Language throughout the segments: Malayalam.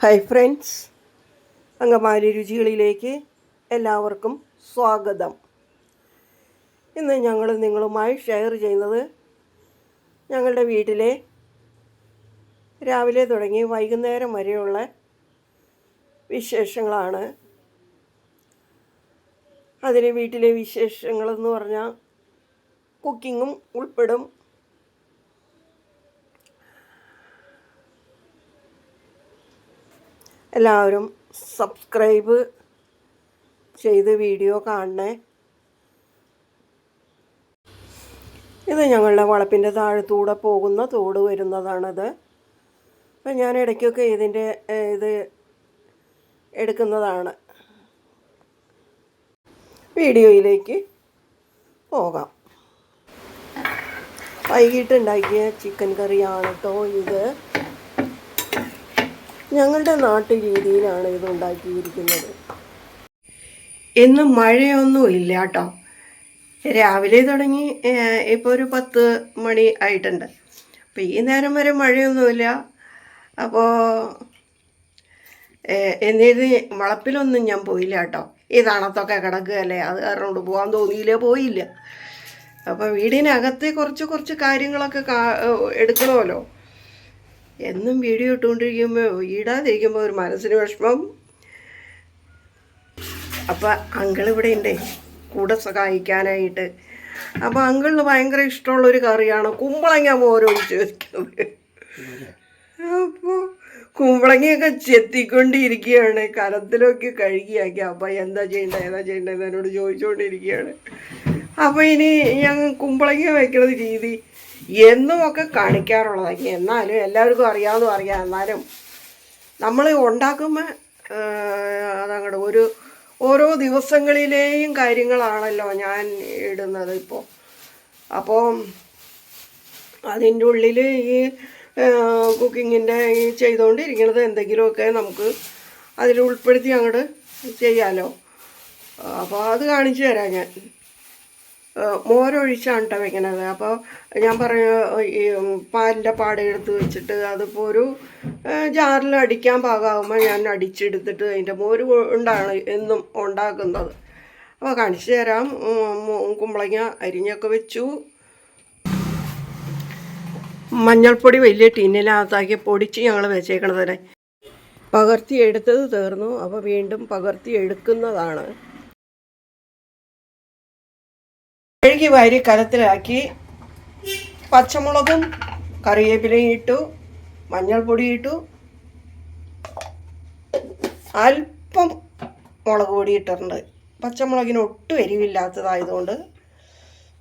ഹായ് ഫ്രണ്ട്സ് അങ്കമാലി രുചികളിലേക്ക് എല്ലാവർക്കും സ്വാഗതം. ഇന്ന് ഞങ്ങൾ നിങ്ങളുമായി ഷെയർ ചെയ്യുന്നത് ഞങ്ങളുടെ വീട്ടിലെ രാവിലെ തുടങ്ങി വൈകുന്നേരം വരെയുള്ള വിശേഷങ്ങളാണ്. അതിന് വീട്ടിലെ വിശേഷങ്ങളെന്ന് പറഞ്ഞാൽ കുക്കിങ്ങും ഉൾപ്പെടും. എല്ലാവരും സബ്സ്ക്രൈബ് ചെയ്ത് വീഡിയോ കാണണേ. ഇത് ഞങ്ങളുടെ വളപ്പിന്റെ താഴത്തൂടെ പോകുന്ന തോട് വരുന്നതാണത്. അപ്പം ഞാൻ ഇടയ്ക്കൊക്കെ ഇതിന്റെ ഇത് എടുക്കുന്നതാണ്. വീഡിയോയിലേക്ക് പോകാം. വൈകിട്ട് ഉണ്ടാക്കിയ ചിക്കൻ കറിയാണ് കേട്ടോ ഇത്. ഞങ്ങളുടെ നാട്ടു രീതിയിലാണ് ഇത് ഉണ്ടാക്കിയിരിക്കുന്നത് ഇന്ന് മഴയൊന്നും ഇല്ല കേട്ടോ. രാവിലെ തുടങ്ങി ഇപ്പോൾ ഒരു പത്ത് മണി ആയിട്ടുണ്ട്. അപ്പോൾ ഈ നേരം വരെ മഴയൊന്നുമില്ല അപ്പോൾ എന്നിത് വളപ്പിലൊന്നും ഞാൻ പോയില്ല കേട്ടോ. ഈ തണുത്തൊക്കെ കിടക്കുകയല്ലേ? അത് കാരണം പോകാൻ തോന്നിയില്ല? പോയില്ല. അപ്പോൾ വീടിനകത്തെ കുറച്ച് കുറച്ച് കാര്യങ്ങളൊക്കെ എടുക്കണമല്ലോ. എന്നും വീഡിയോ ഇട്ടുകൊണ്ടിരിക്കുമ്പോൾ ഇടാതിരിക്കുമ്പോൾ ഒരു മനസ്സിന് വിഷമം. അപ്പോൾ അങ്കിൾ ഇവിടെ ഉണ്ടേ കൂടെ സഹായിക്കാനായിട്ട്. അപ്പോൾ അങ്കിളിന് ഭയങ്കര ഇഷ്ടമുള്ളൊരു കറിയാണ് കുമ്പളങ്ങ മോരൊഴിച്ച് വെക്കുന്നത് അപ്പോൾ കുമ്പളങ്ങയൊക്കെ ചെത്തിക്കൊണ്ടിരിക്കുകയാണ്. കരത്തിലൊക്കെ കഴുകിയാക്കി. അപ്പം എന്താ ചെയ്യേണ്ടത് ഏതാ ചെയ്യേണ്ടത് എന്നോട് ചോദിച്ചുകൊണ്ടിരിക്കുകയാണ് അപ്പോൾ ഇനി ഞങ്ങൾ കുമ്പളങ്ങ വയ്ക്കുന്ന രീതി. എന്നുമൊക്കെ കാണിക്കാറുള്ളതാണ് എന്നാലും എല്ലാവർക്കും അറിയാമെന്നും അറിയാം. എന്നാലും നമ്മൾ ഉണ്ടാക്കുമ്പോൾ അതങ്ങോട്ട് ഒരു ഓരോ ദിവസങ്ങളിലെയും കാര്യങ്ങളാണല്ലോ ഞാൻ ഇടുന്നത് ഇപ്പോൾ അപ്പോൾ അതിന്റെ ഉള്ളിൽ ഈ കുക്കിങ്ങിന്റെ ഈ ചെയ്തുകൊണ്ടിരിക്കുന്നത് എന്തെങ്കിലുമൊക്കെ നമുക്ക് അതിൽ ഉൾപ്പെടുത്തി അങ്ങോട്ട് ചെയ്യാമല്ലോ അപ്പോൾ അത് കാണിച്ചു തരാം ഞാൻ. മോരൊഴിച്ചാണ് കേട്ടോ വെക്കണത്. അപ്പോൾ ഞാൻ പറഞ്ഞു ഈ പാലിന്റെ പാട എടുത്ത് വെച്ചിട്ട് അതിപ്പോൾ ഒരു ജാറിൽ അടിക്കാൻ പാകമാകുമ്പോൾ ഞാൻ അടിച്ചെടുത്തിട്ട് അതിന്റെ മോര് ഉണ്ടാണ് എന്നും ഉണ്ടാക്കുന്നത്. അപ്പോൾ കാണിച്ചു തരാം. കുമ്പളങ്ങ അരിഞ്ഞൊക്കെ വെച്ചു. മഞ്ഞൾപ്പൊടി വലിയ ടിന്നിനകത്താക്കി പൊടിച്ച് ഞങ്ങൾ വെച്ചേക്കണതന്നെ പകർത്തി എടുത്തത് തീർന്നു. അപ്പോൾ വീണ്ടും പകർത്തി എടുക്കുന്നതാണ്. കഴുകി വാരി കലത്തിലാക്കി പച്ചമുളകും കറിവേപ്പിലയും ഇട്ടു മഞ്ഞൾപ്പൊടി ഇട്ടു അല്പം മുളക് പൊടി ഇട്ടിട്ടുണ്ട്. പച്ചമുളകിന് ഒട്ടും എരിവില്ലാത്തതായതുകൊണ്ട്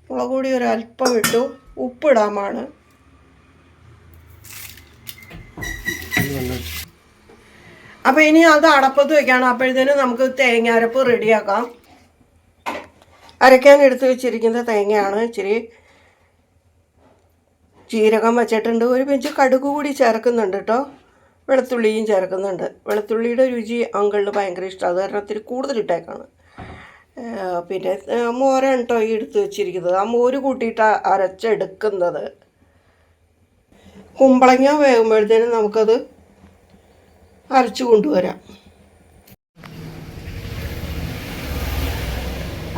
മുളക് പൊടി ഒരു അല്പം ഇട്ടു. ഉപ്പിടാമാണ് അപ്പോൾ ഇനി അത് അടപ്പത്ത് വെക്കണം. അപ്പോഴത്തേനും നമുക്ക് തേങ്ങാരപ്പ് റെഡിയാക്കാം. അരയ്ക്കാൻ എടുത്തു വെച്ചിരിക്കുന്ന തേങ്ങയാണ് ഇച്ചിരി ജീരകം വച്ചിട്ടുണ്ട്. ഒരു പിഞ്ച് കടുക് കൂടി ചേർക്കുന്നുണ്ട് കേട്ടോ. വെളുത്തുള്ളിയും ചേർക്കുന്നുണ്ട്. വെളുത്തുള്ളിയുടെ രുചി അങ്കിളിന് ഭയങ്കര ഇഷ്ടമാണ് അത് കാരണം ഇത്തിരി കൂടുതൽ ഇട്ടേക്കാണ്. പിന്നെ മോരാണ് കേട്ടോ ഈ എടുത്ത് വെച്ചിരിക്കുന്നത്. ആ മോര് കൂട്ടിയിട്ട് അരച്ചെടുക്കുന്നത്. കുമ്പളങ്ങ വേകുമ്പോഴത്തേനും നമുക്കത് അരച്ചു കൊണ്ടുവരാം.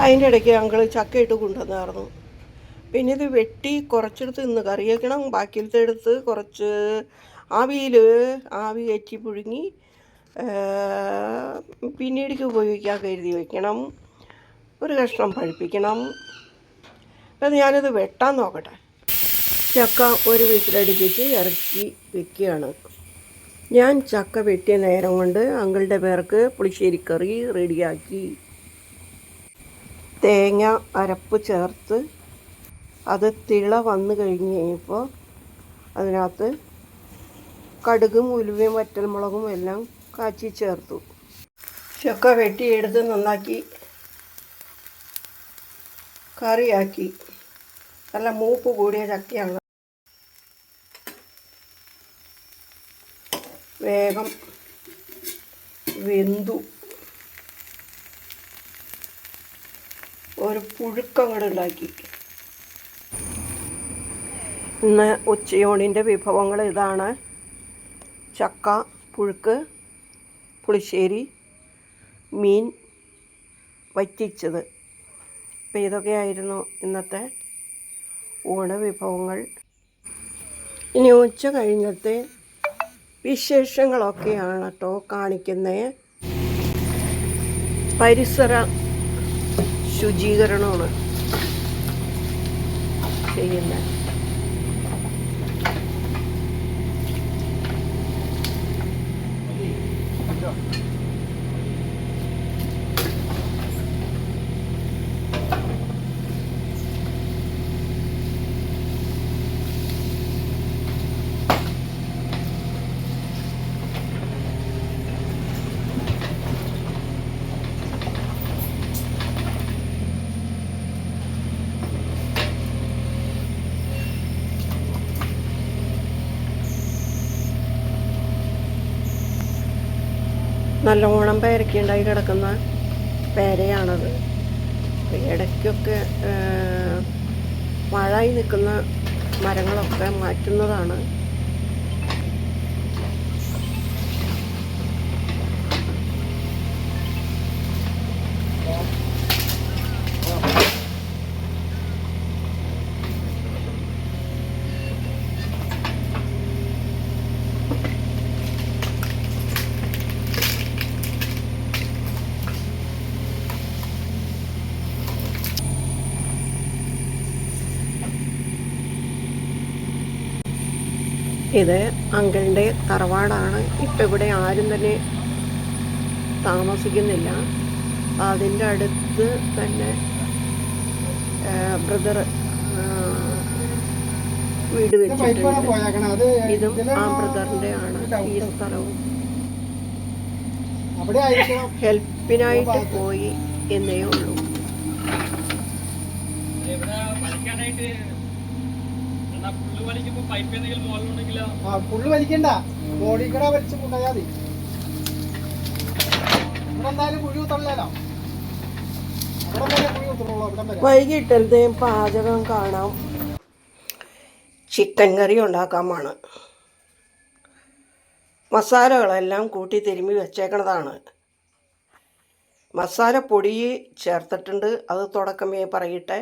അതിന്റെ ഇടയ്ക്ക് ഞങ്ങൾ ചക്കയിട്ട് കൊണ്ടുവന്നായിരുന്നു. പിന്നെ ഇത് വെട്ടി കുറച്ചെടുത്ത് ഇന്ന് കറി വയ്ക്കണം ബാക്കിയിലത്തെ എടുത്ത് കുറച്ച് ആവിയിൽ ആവി കയറ്റി പുഴുങ്ങി പിന്നീടേക്ക് ഉപയോഗിക്കാൻ കരുതി വയ്ക്കണം ഒരു കഷ്ണം പഴുപ്പിക്കണം. അത് ഞാനിത് വെട്ടാൻ നോക്കട്ടെ. ചക്ക ഒരു വീട്ടിലടുപ്പിച്ച് ഇറക്കി വെക്കുകയാണ്. ഞാൻ ചക്ക വെട്ടിയ നേരം കൊണ്ട് അങ്കിളുടെ പേർക്ക് പുളിശ്ശേരി കറി റെഡിയാക്കി. തേങ്ങ അരപ്പ് ചേർത്ത് അത് തിള വന്നു കഴിഞ്ഞ് കഴിഞ്ഞപ്പോൾ അതിനകത്ത് കടുകും ഉലുവയും വറ്റൽമുളകും എല്ലാം കാച്ചി ചേർത്തു. ചക്ക വെട്ടിയെടുത്ത് നന്നാക്കി കറിയാക്കി. നല്ല മൂപ്പ് കൂടിയ ചക്കയാണ്. വേഗം വെന്തു. ഒരു പുഴുക്ക പുഴുക്കങ്ങട് ഉണ്ടാക്കി ഇന്ന് ഉച്ചയൂണിന്റെ വിഭവങ്ങൾ ഇതാണ്. ചക്ക പുഴുക്ക് പുളിശ്ശേരി മീൻ വറ്റിച്ചത്. അപ്പോൾ ഇതൊക്കെയായിരുന്നു ഇന്നത്തെ ഊണ വിഭവങ്ങൾ. ഇനി ഉച്ച കഴിഞ്ഞത്തെ വിശേഷങ്ങളൊക്കെയാണ് കേട്ടോ കാണിക്കുന്നത്. പരിസര ശുചീകരണമാണ്. ചെയ്യുന്നത് നല്ലോണം പേരയ്ക്ക ഉണ്ടായി കിടക്കുന്ന പേരയാണത്. ഇടയ്ക്കൊക്കെ മഴയായി നിൽക്കുന്ന മരങ്ങളൊക്കെ മാറ്റുന്നതാണ് ഇത് അങ്കിളിന്റെ തറവാടാണ്. ഇപ്പം ഇവിടെ ആരും തന്നെ താമസിക്കുന്നില്ല. അതിന്റെ അടുത്ത് തന്നെ ബ്രദർ വീട് വെച്ചിട്ടുണ്ട്. ഇതും ആ ബ്രദറിന്റെ ആണ് ഈ സ്ഥലവും. ഹെൽപ്പിനായിട്ട് പോയി എന്നേ ഉള്ളൂ. ആ പുള്ളി വലിക്കണ്ട. ബോഡി കൂടെ വലിച്ച് കൊണ്ടുപോയാൽ മതി. ഇവിടെ എന്തായാലും കുഴി കുത്തള്ളല്ലോ അവിടെ വരെ കുഴി കുത്തുള്ളൂ ഇവിടെ വരെ. വൈകിട്ടത്തെ പാചകം കാണാം. ചിക്കൻ കറി ഉണ്ടാക്കാമാണ് മസാലകളെല്ലാം കൂട്ടി തിരുമ്മി വെച്ചേക്കണതാണ്. മസാലപ്പൊടി ചേർത്തിട്ടുണ്ട്. അത് തുടക്കമേ പറയട്ടെ.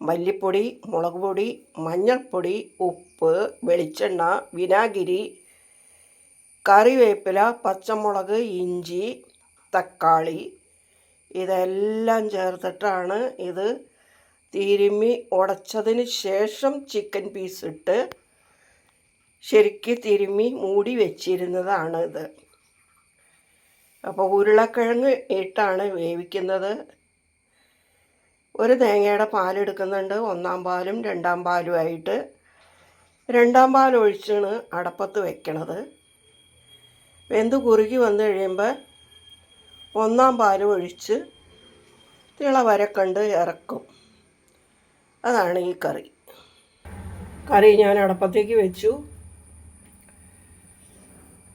മല്ലിപ്പൊടി മുളക് പൊടി മഞ്ഞൾപ്പൊടി ഉപ്പ് വെളിച്ചെണ്ണ വിനാഗിരി കറിവേപ്പില പച്ചമുളക് ഇഞ്ചി തക്കാളി. ഇതെല്ലാം ചേർത്തിട്ടാണ് ഇത് തിരുമ്മി ഉടച്ചതിന് ശേഷം ചിക്കൻ പീസ് ഇട്ട് ശരിക്ക് തിരുമ്മി മൂടി വെച്ചിരുന്നതാണ് ഇത് അപ്പോൾ ഉരുളക്കിഴങ്ങ് ഇട്ടാണ് വേവിക്കുന്നത്. ഒരു തേങ്ങയുടെ പാലെടുക്കുന്നുണ്ട് ഒന്നാം പാലും രണ്ടാം പാലുമായിട്ട്. രണ്ടാം പാൽ ഒഴിച്ചാണ് അടപ്പത്ത് വെക്കണത്. വെന്ത് കുറുകി വന്നു കഴിയുമ്പോൾ ഒന്നാം പാൽ ഒഴിച്ച് തിള വരക്കണ്ട് ഇറക്കും. അതാണ് ഈ കറി. കറി ഞാൻ അടപ്പത്തേക്ക് വെച്ചു.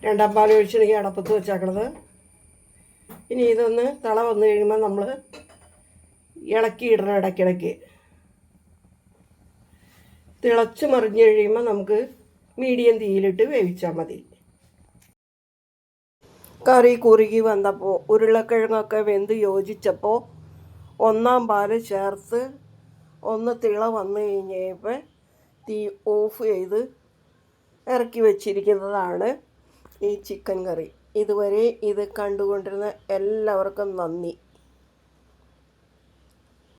രണ്ടാം പാൽ ഒഴിച്ചാണ് അടപ്പത്ത് വെച്ചേക്കണത്. ഇനി ഇതൊന്ന് തിള വന്നു കഴിയുമ്പോൾ നമ്മൾ ഇളക്കി ഇടണം ഇടയ്ക്കിടയ്ക്ക്. തിളച്ചു മറിഞ്ഞ് കഴിയുമ്പോൾ നമുക്ക് മീഡിയം തീയിലിട്ട് വേവിച്ചാൽ മതി. കറി കുറുകി വന്നപ്പോൾ ഉരുളക്കിഴങ്ങൊക്കെ വെന്ത് യോജിച്ചപ്പോൾ ഒന്നാം പാൽ ചേർത്ത് ഒന്ന് തിള വന്നു കഴിഞ്ഞപ്പോൾ തീ ഓഫ് ചെയ്ത് ഇറക്കി വച്ചിരിക്കുന്നതാണ് ഈ ചിക്കൻ കറി. ഇതുവരെ ഇത് കണ്ടുകൊണ്ടിരുന്ന എല്ലാവർക്കും നന്ദി.